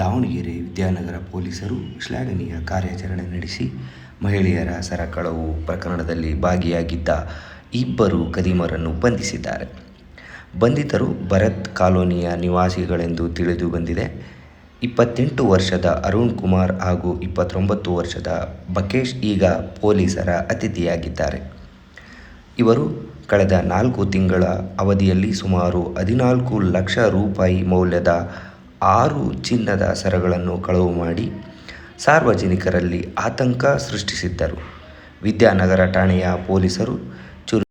ದಾವಣಗೆರೆ ವಿದ್ಯಾನಗರ ಪೊಲೀಸರು ಶ್ಲಾಘನೀಯ ಕಾರ್ಯಾಚರಣೆ ನಡೆಸಿ ಮಹಿಳೆಯರ ಸರ ಕಳವು ಪ್ರಕರಣದಲ್ಲಿ ಭಾಗಿಯಾಗಿದ್ದ ಇಬ್ಬರು ಕದೀಮರನ್ನು ಬಂಧಿಸಿದ್ದಾರೆ. ಬಂಧಿತರು ಭರತ್ ಕಾಲೋನಿಯ ನಿವಾಸಿಗಳೆಂದು ತಿಳಿದು ಬಂದಿದೆ. ಇಪ್ಪತ್ತೆಂಟು ವರ್ಷದ ಅರುಣ್ ಕುಮಾರ್ ಹಾಗೂ ಇಪ್ಪತ್ತೊಂಬತ್ತು ವರ್ಷದ ಬಕೇಶ್ ಈಗ ಪೊಲೀಸರ ಅತಿಥಿಯಾಗಿದ್ದಾರೆ. ಇವರು ಕಳೆದ ನಾಲ್ಕು ತಿಂಗಳ ಅವಧಿಯಲ್ಲಿ ಸುಮಾರು ಹದಿನಾಲ್ಕು ಲಕ್ಷ ರೂಪಾಯಿ ಮೌಲ್ಯದ ಆರು ಚಿನ್ನದ ಸರಗಳನ್ನು ಕಳವು ಮಾಡಿ ಸಾರ್ವಜನಿಕರಲ್ಲಿ ಆತಂಕ ಸೃಷ್ಟಿಸಿದ್ದರು. ವಿದ್ಯಾನಗರ ಠಾಣೆಯ ಪೊಲೀಸರು ಚುರು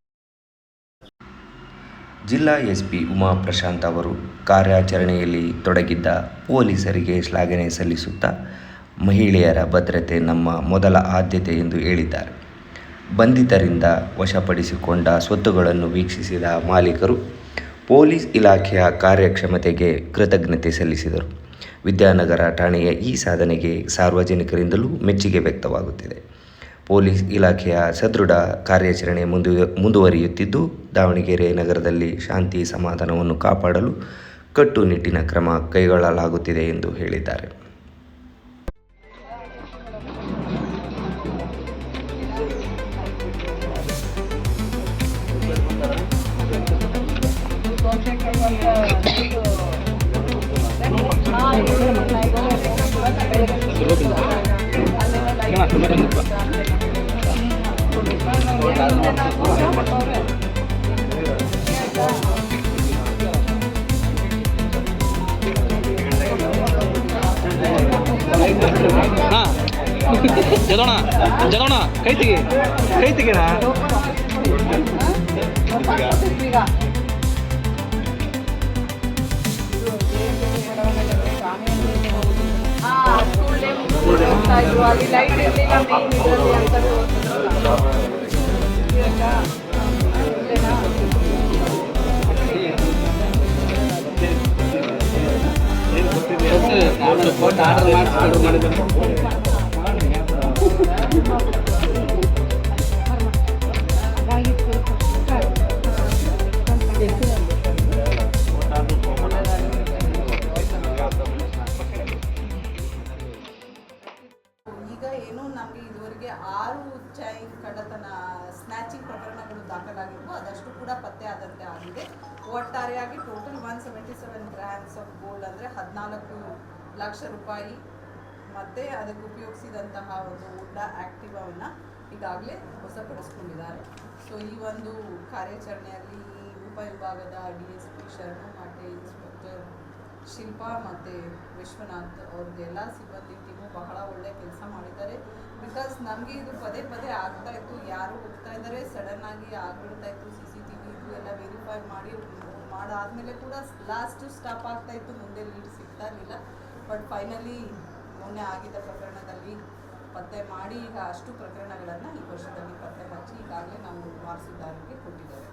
ಜಿಲ್ಲಾ ಎಸ್ಪಿ ಉಮಾ ಪ್ರಶಾಂತ್ ಅವರು ಕಾರ್ಯಾಚರಣೆಯಲ್ಲಿ ತೊಡಗಿದ್ದ ಪೊಲೀಸರಿಗೆ ಶ್ಲಾಘನೆ ಸಲ್ಲಿಸುತ್ತಾ ಮಹಿಳೆಯರ ಭದ್ರತೆ ನಮ್ಮ ಮೊದಲ ಆದ್ಯತೆ ಎಂದು ಹೇಳಿದ್ದಾರೆ. ಬಂಧಿತರಿಂದ ವಶಪಡಿಸಿಕೊಂಡ ಸ್ವತ್ತುಗಳನ್ನು ವೀಕ್ಷಿಸಿದ ಮಾಲೀಕರು ಪೊಲೀಸ್ ಇಲಾಖೆಯ ಕಾರ್ಯಕ್ಷಮತೆಗೆ ಕೃತಜ್ಞತೆ ಸಲ್ಲಿಸಿದರು. ವಿದ್ಯಾನಗರ ಠಾಣೆಯ ಈ ಸಾಧನೆಗೆ ಸಾರ್ವಜನಿಕರಿಂದಲೂ ಮೆಚ್ಚುಗೆ ವ್ಯಕ್ತವಾಗುತ್ತಿದೆ. ಪೊಲೀಸ್ ಇಲಾಖೆಯ ಸದೃಢ ಕಾರ್ಯಾಚರಣೆ ಮುಂದು ಮುಂದುವರಿಯುತ್ತಿದ್ದು, ದಾವಣಗೆರೆ ನಗರದಲ್ಲಿ ಶಾಂತಿ ಸಮಾಧಾನವನ್ನು ಕಾಪಾಡಲು ಕಟ್ಟುನಿಟ್ಟಿನ ಕ್ರಮ ಕೈಗೊಳ್ಳಲಾಗುತ್ತಿದೆ ಎಂದು ಹೇಳಿದ್ದಾರೆ. ಜದೋಣ ಜದೋಣ ಕೈ ತೆಗಿ ಕೈ ತೆಗಿಣ ಇಲ್ಲೇನಾ? ಆರ್ಡರ್ ಮಾಡಿಸ್ಕೊಂಡು ಮಾಡಿದ್ರೆ ಈಗ ಏನು ನಮಗೆ ಇದುವರೆಗೆ ಆರು ಚೈನ್ ಕಡತನ ಸ್ನ್ಯಾಚಿಂಗ್ ಪ್ರಕರಣಗಳು ದಾಖಲಾಗಿದ್ದು ಅದಷ್ಟು ಕೂಡ ಪತ್ತೆ ಆದಂತೆ ಆಗಿದೆ. ಒಟ್ಟಾರೆಯಾಗಿ total one seventy seven grams of gold ಅಂದರೆ ಹದಿನಾಲ್ಕು ಲಕ್ಷ ರೂಪಾಯಿ. ಮತ್ತು ಅದಕ್ಕೆ ಉಪಯೋಗಿಸಿದಂತಹ ಒಂದು ಉಡ್ಡ ಆ್ಯಕ್ಟಿವನ್ನು ಈಗಾಗಲೇ ಹೊಸಪಡಿಸ್ಕೊಂಡಿದ್ದಾರೆ ಸೊ ಈ ಒಂದು ಕಾರ್ಯಾಚರಣೆಯಲ್ಲಿ ಉಪವಿಭಾಗದ ಡಿ ಎಸ್ ಪಿ ಶರಣು ಮತ್ತು ಇನ್ಸ್ಪೆಕ್ಟರ್ ಶಿಲ್ಪಾ ಮತ್ತು ವಿಶ್ವನಾಥ್ ಅವ್ರದ್ದೆಲ್ಲ ಸಿಬ್ಬಂದಿ ಟೀಮು ಬಹಳ ಒಳ್ಳೆ ಕೆಲಸ ಮಾಡಿದ್ದಾರೆ. ಬಿಕಾಸ್ ನಮಗೆ ಇದು ಪದೇ ಪದೇ ಆಗ್ತಾ ಇತ್ತು, ಯಾರು ಹೋಗ್ತಾ ಇದ್ದಾರೆ ಸಡನ್ ಆಗಿ ಆಗ್ಬಿಡ್ತಾ ಇತ್ತು ಸಿ ಸಿ ಟಿ ವಿ ಇದು ಎಲ್ಲ ವೆರಿಫೈ ಮಾಡಿ, ಮಾಡಾದಮೇಲೆ ಕೂಡ ಲಾಸ್ಟು ಸ್ಟಾಪ್ ಆಗ್ತಾ ಇತ್ತು, ಮುಂದೆ ಲೀಡ್ ಸಿಗ್ತಾ ಇರಲಿಲ್ಲ. ಬಟ್ ಫೈನಲಿ ಮೊನ್ನೆ ಆಗಿದ್ದ ಪ್ರಕರಣದಲ್ಲಿ ಪತ್ತೆ ಮಾಡಿ ಈಗ ಅಷ್ಟು ಪ್ರಕರಣಗಳನ್ನು ಈ ವರ್ಷದಲ್ಲಿ ಪತ್ತೆ ಹಚ್ಚಿ ಈಗಾಗಲೇ ನಾವು ವಾರಸುದಾರರಿಗೆ ಕೊಟ್ಟಿದ್ದೇವೆ.